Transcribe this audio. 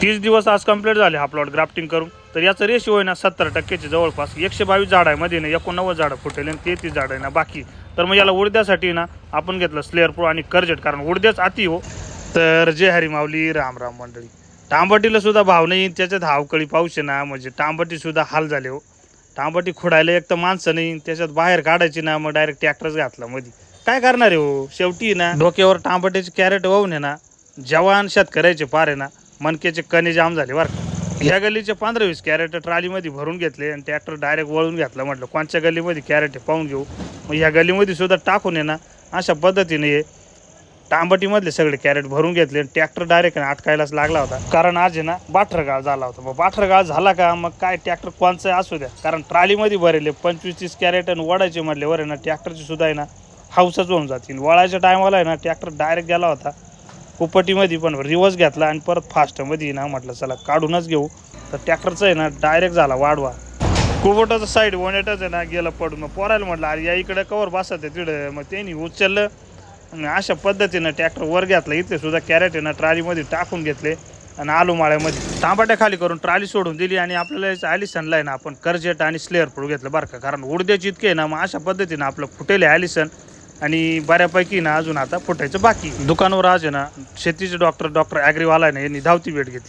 तीस दिवस आज कंप्लीट झाले हा प्लॉट ग्राफ्टिंग करून. तर याचं रेशिओ आहे ना सत्तर टक्क्याचे जवळपास. एकशे बावीस झाड आहे मध्ये ना एकोणनव्वद झाडं फुटेल आणि तेहतीस झाड आहे ना बाकी. तर मग याला उडद्यासाठी ना आपण घेतलं स्लेअर प्रो आणि कर्जट कारण उडद्याच अति हो. तर जय हरी माऊली राम राम मंडळी. टांबटीला सुद्धा भाव नाही त्याच्यात हावकळी पाऊस आहे ना म्हणजे टांबटी सुद्धा हाल झाले हो. टांबटी खुडायला एक तर माणसं नाही त्याच्यात बाहेर काढायची ना मग डायरेक्ट ट्रॅक्टरच घातला मध्ये काय करणार आहे हो? शेवटी ना डोक्यावर टांबटीचे कॅरेट वाहून आहे ना जवान शेतकऱ्याचे पार आहे ना मनकेचे कणे जाम झाले बरं का. ह्या गल्लीचे पंधरा वीस कॅरेट ट्रॉलीमध्ये भरून घेतले आणि ट्रॅक्टर डायरेक्ट वळून घेतलं म्हटलं. कोणत्या गल्लीमध्ये कॅरेट पाहून घेऊ. मग ह्या गल्लीमध्ये सुद्धा टाकून आहे ना अशा पद्धतीने हे टांबटीमधले सगळे कॅरेट भरून घेतले ट्रॅक्टर डायरेक्ट अटकायलाच लागला होता. कारण आज आहे ना बाठरगाळ झाला होता. मग बाठरगाळ झाला का? मग काय ट्रॅक्टर कोणचं असू द्या. कारण ट्रालीमध्ये भरेले पंचवीस तीस कॅरेट आणि वडायचे म्हटल्यावर आहे ना ट्रॅक्टरची सुद्धा आहे ना हाऊसच होऊन जातील. वळायच्या टायमाला आहे ना ट्रॅक्टर डायरेक्ट गेला होता. कुपटीमध्ये पण रिवर्स घेतला आणि परत फास्टमध्ये ना म्हटलं चला काढूनच घेऊ. तर टॅक्टरचं आहे ना डायरेक्ट झाला वाढवा. कुबोटाचं साईड वनेटच आहे ना गेलं पडून. मग पोरायला म्हटलं अरे या इकडे कवर बसत आहे तिकडे. मग त्यांनी उचललं. आणि अशा पद्धतीनं ट्रॅक्टर वर घेतला. इथे सुद्धा कॅरेट आहे ना ट्रॉलीमध्ये टाकून घेतले. आणि आलू माळ्यामध्ये. तांबाट्या खाली करून ट्रॉली सोडून दिली. आणि आपल्याला ॲलिसनला आहे ना आपण कर्जेट आणि स्लेअर प्रो घेतलं बरं का? कारण उडद्याची इतके आहे ना मग अशा पद्धतीनं आपलं फुटेल ॲलिसन. आणि बऱ्यापैकी ना अजून आता फुटायचं बाकी. दुकानावर आज आहे ना शेतीचे डॉक्टर डॉक्टर ॲग्रीवाला आहे ना यांनी धावती भेट घेतली.